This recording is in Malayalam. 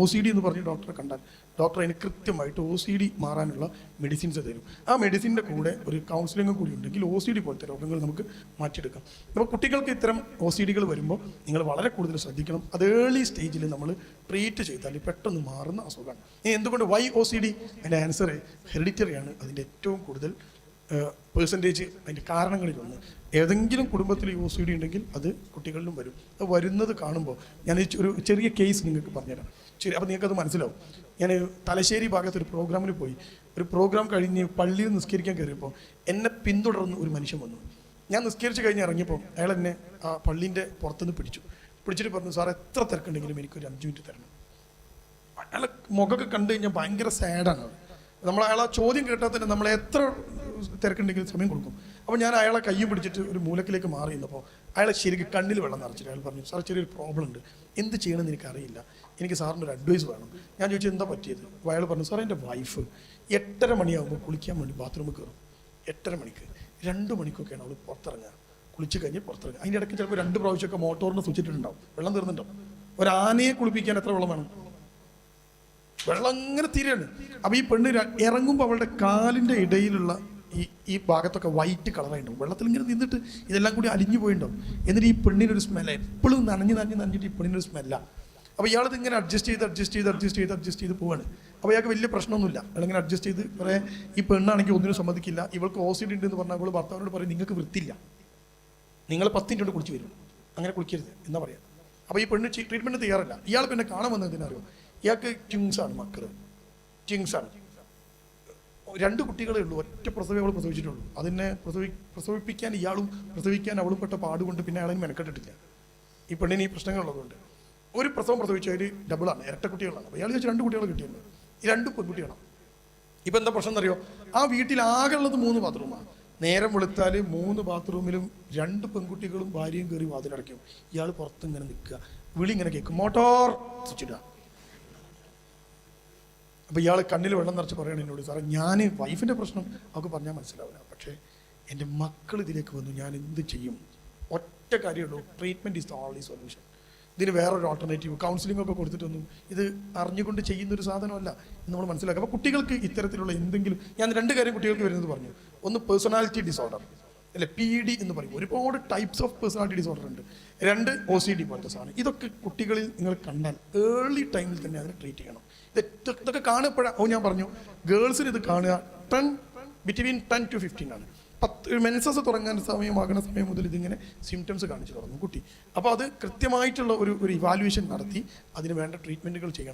ഒ സി ഡി എന്ന് പറഞ്ഞ് ഡോക്ടറെ കണ്ടാൽ ഡോക്ടർ അതിന് കൃത്യമായിട്ട് ഒ സി ഡി മാറാനുള്ള മെഡിസിൻസ് തരും. ആ മെഡിസിന്റെ കൂടെ ഒരു കൗൺസിലിംഗ് കൂടി ഉണ്ടെങ്കിൽ ഒ സി ഡി പോലത്തെ രോഗങ്ങൾ നമുക്ക് മാറ്റിയെടുക്കാം. അപ്പോൾ കുട്ടികൾക്ക് ഇത്തരം ഒ സി ഡികൾ വരുമ്പോൾ നിങ്ങൾ വളരെ കൂടുതൽ ശ്രദ്ധിക്കണം. അത് ഏർലി സ്റ്റേജിൽ നമ്മൾ ട്രീറ്റ് ചെയ്താൽ പെട്ടെന്ന് മാറുന്ന അസുഖമാണ്. ഇനി എന്തുകൊണ്ട് വൈ ഒ സി ഡി അതിന്റെ ആൻസർ ഹെറിഡിറ്ററിയാണ് അതിന്റെ ഏറ്റവും കൂടുതൽ പേഴ്സന്റേജ് അതിന്റെ കാരണങ്ങളിലൊന്ന്. ഏതെങ്കിലും കുടുംബത്തിൽ യു സി ഡി ഉണ്ടെങ്കിൽ അത് കുട്ടികളിലും വരും. അത് വരുന്നത് കാണുമ്പോൾ ഞാൻ ഒരു ചെറിയ കേസ് നിങ്ങൾക്ക് പറഞ്ഞുതരാം. ശരി അപ്പോൾ നിങ്ങൾക്കത് മനസ്സിലാവും. ഞാൻ തലശ്ശേരി ഭാഗത്ത് ഒരു പ്രോഗ്രാമിൽ പോയി. ഒരു പ്രോഗ്രാം കഴിഞ്ഞ് പള്ളിയിൽ നിസ്കരിക്കാൻ കയറിയപ്പോൾ എന്നെ പിന്തുടർന്ന് ഒരു മനുഷ്യൻ വന്നു. ഞാൻ നിസ്കരിച്ച് കഴിഞ്ഞ് ഇറങ്ങിയപ്പോൾ അയാൾ എന്നെ ആ പള്ളീന്റെ പുറത്തുനിന്ന് പിടിച്ചു. പിടിച്ചിട്ട് പറഞ്ഞു സാർ എത്ര തിരക്കുണ്ടെങ്കിലും എനിക്കൊരു അഞ്ച് മിനിറ്റ് തരണം. അയാളെ മുഖമൊക്കെ കണ്ടു കഴിഞ്ഞാൽ ഭയങ്കര സാഡാണ് നമ്മൾ അയാളെ ചോദ്യം കേട്ടാൽ തന്നെ നമ്മളെ എത്ര തിരക്കുണ്ടെങ്കിലും സമയം കൊടുക്കും. അപ്പോൾ ഞാൻ അയാളെ കയ്യും പിടിച്ചിട്ട് ഒരു മൂലക്കിലേക്ക് മാറി നിന്നപ്പോൾ അയാളെ ശരിക്കും കണ്ണിൽ വെള്ളം നിറച്ചിട്ട് അയാൾ പറഞ്ഞു സാർ ചെറിയൊരു പ്രോബ്ലം ഉണ്ട്. എന്ത് ചെയ്യണമെന്ന് എനിക്കറിയില്ല. എനിക്ക് സാറിന്റെ ഒരു അഡ്വൈസ് വേണം. ഞാൻ ചോദിച്ചു എന്താ പറ്റിയത്? അപ്പോൾ അയാൾ പറഞ്ഞു സാർ എന്റെ വൈഫ് എട്ടര മണിയാകുമ്പോൾ കുളിക്കാൻ വേണ്ടി ബാത്റൂമിൽ കയറും. എട്ടര മണിക്ക്. രണ്ട് മണിക്കൊക്കെയാണ് അവൾ പുറത്തിറങ്ങുക. കുളിച്ച് കഴിഞ്ഞ് പുറത്തിറങ്ങുക. അതിന്റെ ഇടയ്ക്ക് ചിലപ്പോൾ രണ്ട് പ്രാവശ്യമൊക്കെ മോട്ടോറിന് സൂക്ഷിച്ചിട്ടുണ്ടാവും വെള്ളം തീർന്നിട്ടുണ്ടാവും. ഒരു കുളിപ്പിക്കാൻ എത്ര വെള്ളം വേണം? വെള്ളം അങ്ങനെ തീരെയാണ്. അപ്പോൾ ഈ പെണ്ണ് ഇറങ്ങുമ്പോൾ അവളുടെ കാലിന്റെ ഇടയിലുള്ള ഈ ഈ ഭാഗത്തൊക്കെ വൈറ്റ് കളറായിട്ടുണ്ടാവും വെള്ളത്തിൽ ഇങ്ങനെ നിന്നിട്ട് ഇതെല്ലാം കൂടി അലിഞ്ഞു പോയിട്ടുണ്ടാവും എന്നിട്ട് ഈ പെണ്ണിനൊരു സ്മെല്ല എപ്പോഴും നനഞ്ഞ് നനഞ്ഞ് നനഞ്ഞിട്ട് ഈ പെണ്ണിനൊരു സ്മെല്ല അപ്പോൾ ഇയാളത് ഇങ്ങനെ അഡ്ജസ്റ്റ് ചെയ്ത് അഡ്ജസ്റ്റ് ചെയ്ത് അഡ്ജസ്റ്റ് ചെയ്ത് അഡ്ജസ്റ്റ് ചെയ്ത് പോവാണ്. അപ്പോൾ ഇയാൾക്ക് വലിയ പ്രശ്നമൊന്നുമില്ല. അയാളിങ്ങനെ അഡ്ജസ്റ്റ് ചെയ്ത് കുറേ ഈ പെണ്ണാണെങ്കിൽ ഒന്നിനും സമ്മതിക്കില്ല. ഇവൾക്ക് ഓസിഡ് ഉണ്ട് എന്ന് പറഞ്ഞാൽ അവൾ ഭർത്താവിനോട് പറയും നിങ്ങൾക്ക് വൃത്തിയില്ല. നിങ്ങൾ പത്ത് മിനിറ്റ് കൊണ്ട് കുളിച്ച് വരും. അങ്ങനെ കുളിക്കരുത് എന്നാ പറയാം. അപ്പോൾ ഈ പെണ്ണ് ട്രീറ്റ്മെന്റ് തയ്യാറല്ല. ഇയാൾ പിന്നെ കാണാൻ വന്നതിനറിയോ ഇയാൾക്ക് ട്വിങ്സ് ആണ് മക്കൾ ട്വിങ്സ് ആണ്. രണ്ട് കുട്ടികളെ ഉള്ളൂ. ഒറ്റ പ്രസവം അവൾ പ്രസവിച്ചിട്ടുള്ളൂ. അതിനെ പ്രസവി പ്രസവിപ്പിക്കാൻ ഇയാളും പ്രസവിക്കാൻ അവളും പെട്ട പാടുകൊണ്ട് പിന്നെ അയാളെ മെനക്കെട്ടിട്ടില്ല. ഈ പെണ്ണിന് ഈ പ്രശ്നങ്ങളുള്ളതുകൊണ്ട്. ഒരു പ്രസവം പ്രസവിച്ചതിൽ ഡബിളാണ് ഇരട്ട കുട്ടികളാണ്. ഇയാൾ ചോദിച്ചാൽ രണ്ട് കുട്ടികൾ കിട്ടിയിട്ടുണ്ട് ഈ രണ്ട് പെൺകുട്ടികളാണ്. ഇപ്പം എന്താ പ്രശ്നം എന്നറിയോ? ആ വീട്ടിൽ ആകെ ഉള്ളത് മൂന്ന് ബാത്റൂമാണ് നേരം വെളുത്താൽ മൂന്ന് ബാത്റൂമിലും രണ്ട് പെൺകുട്ടികളും ഭാര്യയും കയറി വാതിലടയ്ക്കും. ഇയാൾ പുറത്ത് ഇങ്ങനെ നിൽക്കുക. വിളി ഇങ്ങനെ കേൾക്കും. മോട്ടോർ സ്വിച്ചിടുക അപ്പോൾ ഇയാൾ കണ്ണിൽ വെള്ളം നിറച്ച് പറയണം എന്നോട് സാറേ ഞാൻ വൈഫിന്റെ പ്രശ്നം അവൾക്ക് പറഞ്ഞാൽ മനസ്സിലാവില്ല. പക്ഷേ എന്റെ മക്കൾ ഇതിലേക്ക് വന്നു ഞാൻ എന്ത് ചെയ്യും? ഒറ്റ കാര്യമുള്ളൂ treatment is the only solution ഇതിന് വേറൊരു ഓൾട്ടർനേറ്റീവ് കൗൺസിലിംഗ് ഒക്കെ കൊടുത്തിട്ടൊന്നും ഇത് അറിഞ്ഞുകൊണ്ട് ചെയ്യുന്ന ഒരു സാധനമല്ല എന്ന് നമ്മൾ മനസ്സിലാക്കുക അപ്പോൾ കുട്ടികൾക്ക് ഇത്തരത്തിലുള്ള എന്തെങ്കിലും ഞാൻ രണ്ട് കാര്യം കുട്ടികൾക്ക് വരുന്നത് പറഞ്ഞു. ഒന്ന് പേഴ്സണാലിറ്റി ഡിസോർഡർ അല്ലെ പി ഡി എന്ന് പറയും. ഒരുപാട് ടൈപ്സ് ഓഫ് പേഴ്സണാലിറ്റി ഡിസോർഡർ ഉണ്ട്. രണ്ട് ഒ സി ഡി പോലത്തെ സാധനം ഇതൊക്കെ കുട്ടികളിൽ നിങ്ങൾ കണ്ടാൽ ഏർലി ടൈമിൽ തന്നെ അതിനെ ട്രീറ്റ് ചെയ്യണം. ഇത് ഇതൊക്കെ- കാണുമ്പോഴാണ് ഓ ഞാൻ പറഞ്ഞു ഗേൾസിന് ഇത് കാണുക ten between ten to fifteen ആണ്. പത്ത് മെൻസസ് തുടങ്ങാൻ സമയമാകുന്ന സമയം മുതൽ ഇതിങ്ങനെ സിംറ്റംസ് കാണിച്ചു തുടങ്ങും കുട്ടി. അപ്പോൾ അത് കൃത്യമായിട്ടുള്ള ഒരു ഒരു ഇവാലുവേഷൻ നടത്തി അതിന് വേണ്ട ട്രീറ്റ്മെന്റുകൾ ചെയ്യണം.